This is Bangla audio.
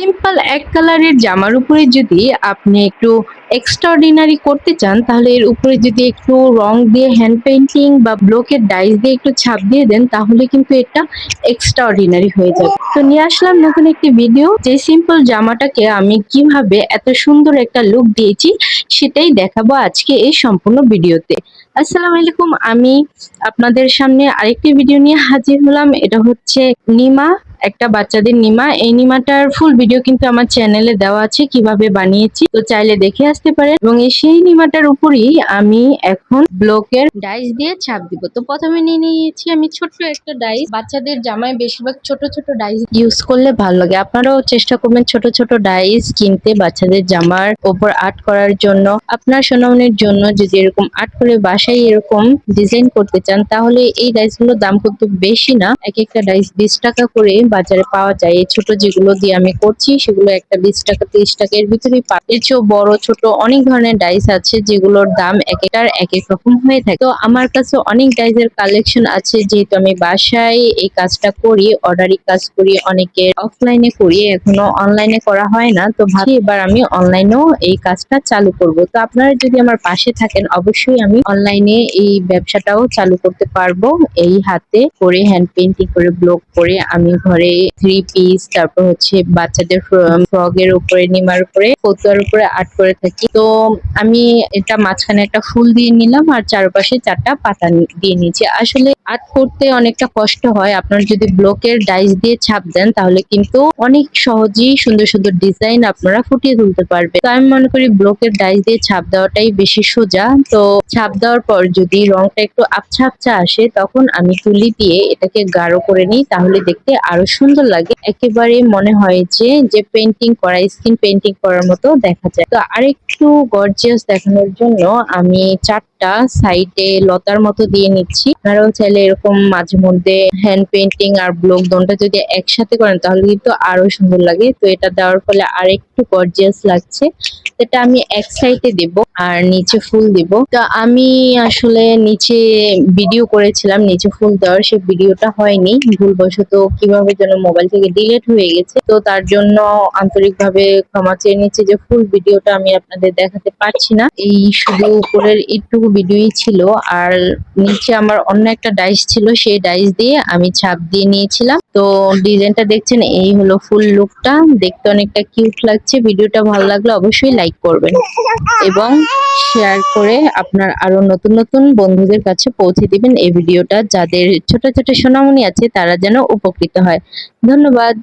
সিম্পল এক কালারের জামার উপরে যদি আপনি একটু এক্সট্রাঅর্ডিনারি করতে চান, তাহলে এর উপরে যদি একটু রং দিয়ে হ্যান্ড পেইন্টিং বা ব্লকের ডাইস দিয়ে একটু ছাপ দিয়ে দেন, তাহলে কিন্তু এটা এক্সট্রাঅর্ডিনারি হয়ে যাবে। তো নিয়ে আসলাম নতুন একটি ভিডিও যে সিম্পল জামাটাকে আমি কীভাবে এত সুন্দর একটা লুক দিয়েছি, সেটাই দেখাবো আজকে এই সম্পূর্ণ ভিডিওতে আসসালামু আলাইকুম, আমি আপনাদের সামনে আরেকটি ভিডিও নিয়ে হাজির হলাম। এটা হচ্ছে নিমা একটা বাচ্চাদের নিমা। এই নিমাটার ফুল ভিডিও কিন্তু আমার চ্যানেলে দেওয়া আছে কীভাবে বানিয়েছি। তো চাইলে দেখে আসতে পারেন। এবং সেই নিমাটার উপরেই আমি এখন ব্লকের ডাইস দিয়ে ছাপ দিব। তো প্রথমে নিয়ে নিয়েছি আমি ছোট্ট একটা ডাইস বাচ্চাদের জামায় বেশিরভাগ ছোট ছোট ডাইস ইউজ করলে ভালো লাগে। আপনারাও চেষ্টা করবেন ছোট ছোট ডাইস কিনতে বাচ্চাদের জামার ওপর আর্ট করার জন্য। আপনার সোনামনির জন্য যদি এরকম আর্ট করে বাসায় এরকম ডিজাইন করতে চান, তাহলে এই ডাইসগুলোর দাম কিন্তু বেশি না। এক একটা ডাইস বিশ টাকা করে বাজারে পাওয়া যায়। এই ছোট যেগুলো দিয়ে আমি করছি, সেগুলো একটা বিশ টাকা, তিরিশ টাকা, এর ভিতরেই পা এর চেয়েও বড়, ছোট অনেক ধরনের ডাইস আছে, যেগুলোর দাম এক একটার এক এক রকম হয়ে থাকে। তো আমার কাছে অনেক ডাইসের কালেকশন আছে, যেহেতু আমি বাসায় এই কাজটা করি অর্ডারি কাজ করি, অনেকে অফলাইনে করি, এখনও অনলাইনে করা হয় না। তো ভাবছি এবার আমি অনলাইনেও এই কাজটা চালু করব। তো আপনারা যদি আমার পাশে থাকেন, অবশ্যই আমি অনলাইনে এই ব্যবসাটাও চালু করতে পারব। এই হাতে করে হ্যান্ড পেন্টিং করে ব্লগ করে আমি ঘরে থ্রি পিস তারপর হচ্ছে বাচ্চাদের ফ্রগের উপরে, নিমার উপরে, ফতুয়ার উপরে আর্ট করে থাকি। তো আমি এটা মাঝখানে একটা ফুল দিয়ে নিলাম আর চারপাশে চারটা পাতা দিয়ে নিয়েছি। আসলে আর্ট করতে অনেকটা কষ্ট হয়। আপনার যদি ব্লকের ডাইস দিয়ে ছাপ দেন, তাহলে কিন্তু অনেক সহজেই সুন্দর সুন্দর ডিজাইন আপনারা ফুটিয়ে তুলতে পারবে তো আমি মনে করি ব্লকের ডাইস দিয়ে ছাপ দেওয়াটাই বেশি সোজা। তো ছাপ দেওয়ার পর যদি রংটা একটু আবছা আবছা আসে, তখন আমি তুলি দিয়ে এটাকে গাঢ় করে নিই, তাহলে দেখতে আরও সুন্দর লাগে। একেবারে মনে হয় যে যে পেন্টিং করা স্কিন পেন্টিং করার মতো দেখা যায়। তো আরেকটু গর্জিয়াস দেখানোর জন্য আমি চারটা সাইডে লতার মতো দিয়ে নিচ্ছি। আপনারাও চাইলে এরকম মাঝে মধ্যে হ্যান্ড পেন্টিং আর ব্লক দোনটা যদি একসাথে করেন, তাহলে কিন্তু আরও সুন্দর লাগে। তো এটা দেওয়ার ফলে আর একটু গর্জিয়াস লাগছে। এটা আমি এক সাইডে দেব আর নিচে ফুল দিব। তো আমি আসলে নিচে ভিডিও করেছিলাম, নিচে ফুল দেওয়ার সেই ভিডিওটা হয়নি। ভুলবশত কীভাবে যেন মোবাইল থেকে ডিলেট হয়ে গেছে। তো তার জন্য আন্তরিকভাবে ক্ষমা চেয়ে নিচ্ছি যে ফুল ভিডিওটা আমি আপনাদের দেখাতে পারছি না। এই শুধু উপরের একটুকু ভিডিওই ছিল আর নিচে আমার অন্য একটা ডাইস ছিল, সেই ডাইস দিয়ে আমি ছাপ দিয়ে নিয়েছিলাম। তো ডিজাইনটা দেখছেন, এই হলো ফুল লুকটা দেখতে অনেকটা কিউট লাগছে। ভিডিওটা ভালো লাগলে অবশ্যই লাইক করবেন এবং শেয়ার করে আপনার আরও নতুন নতুন বন্ধুদের কাছে পৌঁছে দিবেন এই ভিডিওটা। যাদের ছোট ছোট সোনামণি আছে, তারা যেন উপকৃত হয়। ধন্যবাদ।